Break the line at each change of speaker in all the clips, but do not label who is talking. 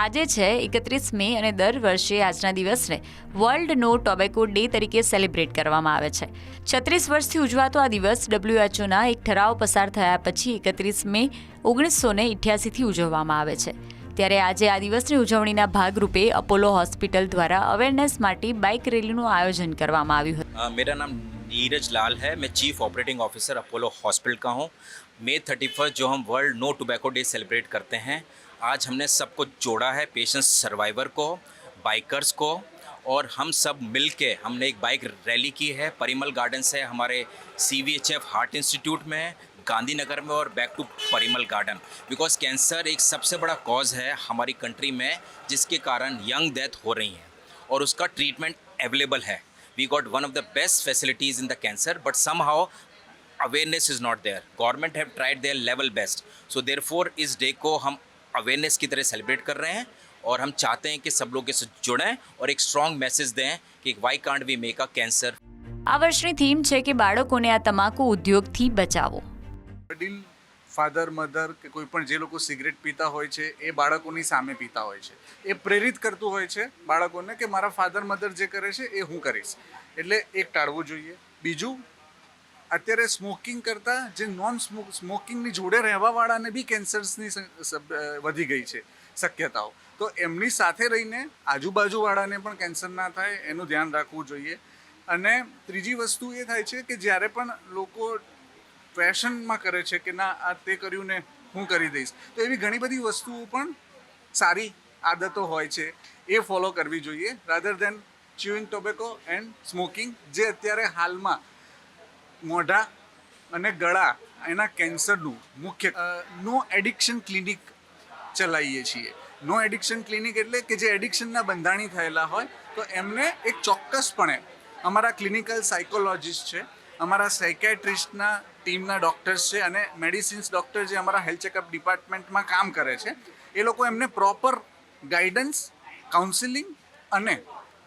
આજે છે એકત્રીસ મે અને દર વર્ષે આજના દિવસને વર્લ્ડ નો ટોબેકો ડે તરીકે સેલિબ્રેટ કરવામાં આવે છે છત્રીસ વર્ષથી ઉજવાતો આ દિવસ ડબ્લ્યુએચઓના એક ઠરાવ પસાર થયા પછી એકત્રીસ મે ઓગણીસો ને ઇઠ્યાસીથી ઉજવવામાં આવે છે ત્યારે આજે આ દિવસની ઉજવણીના ભાગરૂપે અપોલો હોસ્પિટલ દ્વારા અવેરનેસ માટે બાઇક રેલીનું આયોજન કરવામાં આવ્યું હતું
अ, मेरा नाम नीरज लाल है मैं chief operating officer Apollo hospital का हूँ मई थर्टी फ़र्स्ट जो हम world no tobacco day celebrate करते हैं, आज हमने सबको जोड़ा है पेशेंट सर्वाइवर को बाइकर्स को, और हम सब मिल के हमने एक बाइक रैली की है। परिमल गार्डन से हमारे C V H F heart institute में, गांधीनगर में और back to Parimal garden because cancer एक सबसे बड़ा कॉज है हमारी कंट्री में, जिसके कारण यंग डेथ हो रही हैं, और उसका ट्रीटमेंट अवेलेबल है। We got one of the best facilities in the cancer but somehow awareness is not there government have tried their level best so therefore इस डे को हम अवेयरनेस की तरह सेलिब्रेट कर रहे हैं और हम चाहते हैं कि सब लोग इससे जुड़ें और एक स्ट्रॉन्ग मैसेज दें कि why can't we make a cancer
આ વર્ષની થીમ છે કે બાળકોને આ તમાકુ ઉદ્યોગથી બચાવો
વડીલ ફાધર મધર કે કોઈ પણ જે લોકો સિગરેટ પીતા હોય છે એ બાળકોની સામે પીતા હોય છે એ પ્રેરિત કરતું હોય છે બાળકોને કે મારા ફાધર મધર જે કરે છે એ હું કરીશ એટલે એક ટાળવું જોઈએ બીજું અત્યારે સ્મોકિંગ કરતાં જે નોન સ્મોક સ્મોકિંગની જોડે રહેવાવાળાને બી કેન્સર્સની વધી ગઈ છે શક્યતાઓ. તો એમની સાથે રહીને આજુબાજુવાળાને પણ કેન્સર ના થાય એનું ધ્યાન રાખવું જોઈએ. અને ત્રીજી વસ્તુ એ થાય છે કે જ્યારે પણ લોકો ફેશનમાં કરે છે કે ના, આ તે કર્યું ને હું કરી દઈશ, તો એવી ઘણી બધી વસ્તુઓ પણ સારી આદતો હોય છે એ ફોલો કરવી જોઈએ rather than chewing tobacco and smoking જે અત્યારે હાલમાં મોઢા અને ગળા, એના કેન્સરનું મુખ્ય નો એડિક્શન ક્લિનિક ચલાવીએ છીએ. નો એડિક્શન ક્લિનિક એટલે કે જે એડિક્શનના બંધાણી થયેલા હોય, તો એમને એક ચોક્કસપણે અમારા ક્લિનિકલ સાયકોલોજીસ્ટ છે, અમારા સાયકેટ્રિસ્ટના ટીમના ડૉક્ટર્સ છે અને મેડિસિન્સ ડૉક્ટર જે અમારા હેલ્થ ચેકઅપ ડિપાર્ટમેન્ટમાં કામ કરે છે, એ લોકો એમને પ્રોપર ગાઈડન્સ, કાઉન્સિલિંગ અને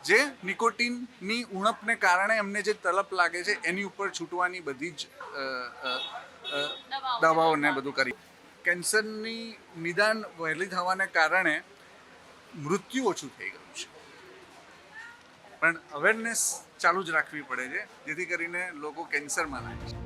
જે નિકોટિનની ઉણપને કારણે એમને જે તલપ લાગે છે, એની ઉપર છૂટવાની બધી જ દવાઓને બધું કરી. કેન્સરની નિદાન વહેલી થવાને કારણે મૃત્યુ ઓછું થઈ ગયું છે. પણ અવેરનેસ ચાલુ જ રાખવી પડે છે, જેથી કરીને લોકો કેન્સરમાં ના જાય